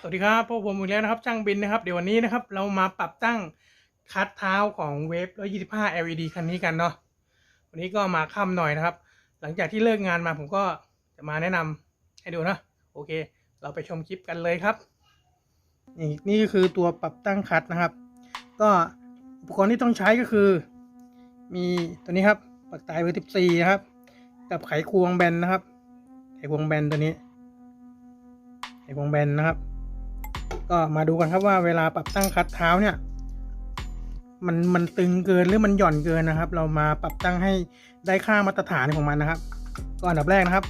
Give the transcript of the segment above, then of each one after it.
สวัสดีครับพวกผมอีกแล้วนะครับช่างบินนะครับ เดี๋ยววันนี้นะครับ เรามาปรับตั้งคัดเท้าของเวฟ125 LED คันนี้กันเนาะวันนี้ก็มาค่ำหน่อยนะครับ หลังจากที่เลิกงานมาผมก็จะมาแนะนำให้ดูนะโอเค เราไปชมคลิปกันเลยครับนี่นี่ก็คือตัวปรับตั้งคัดนะครับ ก็อุปกรณ์ที่ต้องใช้ก็คือ มีตัวนี้ครับปลั๊กไตเบอร์14นะครับ กับไขควงแบนนะครับ ไขควงแบนตัวนี้ ไขควงแบนนะครับ ก็มาดูกันครับว่าเวลาปรับตั้งคัดเท้าเนี่ย มันมันตึงเกินหรือมันหย่อนเกินนะครับ เรามาปรับตั้งให้ได้ค่ามาตรฐานของมันนะครับก็อันดับแรกนะครับ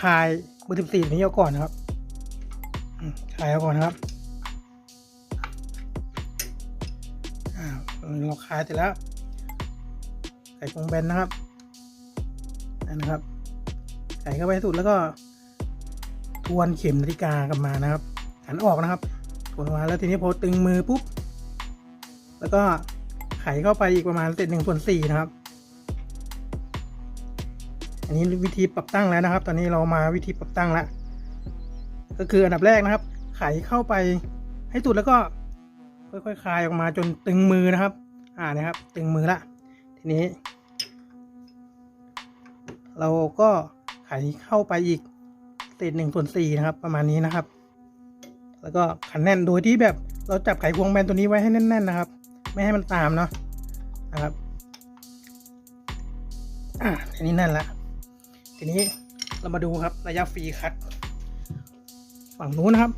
คลายเบอร์สิบสี่นี้เอาก่อนนะครับคลายเอาก่อนนะครับอ่าเราคลายเสร็จแล้วใส่กรงแบนนะครับนั่นนะครับ ใส่เข้าไปสุดแล้วก็ทวนเข็มนาฬิกากลับมานะครับหันออกนะครับ ทวนออกมาแล้วทีนี้พอตึงมือปุ๊บ แล้วก็ไขเข้าไปอีกประมาณเศษหนึ่งส่วนสี่นะครับ อันนี้วิธีปรับตั้งแล้วนะครับ ตอนนี้เรามาวิธีปรับตั้งแล้วก็คืออันดับแรกนะครับ ไขเข้าไปให้สุดแล้วก็ค่อยๆคลายออกมาจนตึงมือนะครับ อ่านะครับ ตึงมือละ ทีนี้ เราก็ไขเข้าไปอีกเศษหนึ่งส่วนสี่นะครับ ประมาณนี้นะครับ แล้วก็ขันแน่นโดยที่แบบเราจับไขควงแบนตัวนี้ไว้ให้แน่น ๆ นะครับ ไม่ให้มันตามเนาะนะครับอ่าทีนี้แน่นละทีนี้เรามาดูครับระยะฟรีคัดฝั่งนู้นนะครับ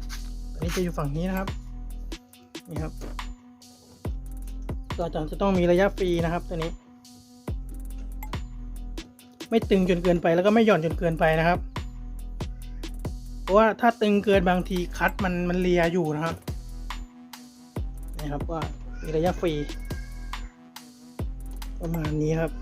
ตัวนี้จะอยู่ฝั่งนี้นะครับนี่ครับก็จะต้องมีระยะฟรีนะครับตัวนี้ ไม่ตึงจนเกินไปแล้วก็ไม่หย่อนจนเกินไปนะครับ เพราะว่าถ้าตึงเกินบางทีคัดมันมันเลียอยู่นะครับนี่ครับว่ามีระยะฟรี ประมาณนี้ครับ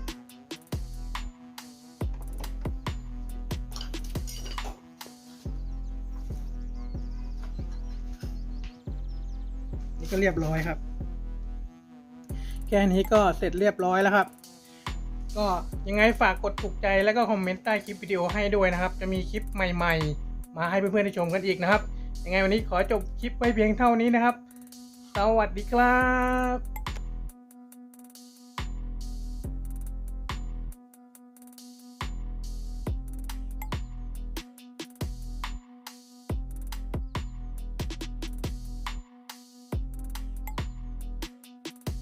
นี่ก็เรียบร้อยครับ แค่นี้ก็เสร็จเรียบร้อยแล้วครับ ก็ยังไงฝากกดถูกใจแล้วก็คอมเมนต์ใต้คลิปวิดีโอให้ด้วยนะครับ จะมีคลิปใหม่ ๆ มาให้เพื่อนๆได้ชมกันอีกนะครับ ยังไงวันนี้ขอจบคลิปไว้เพียงเท่านี้นะครับ สวัสดีครับ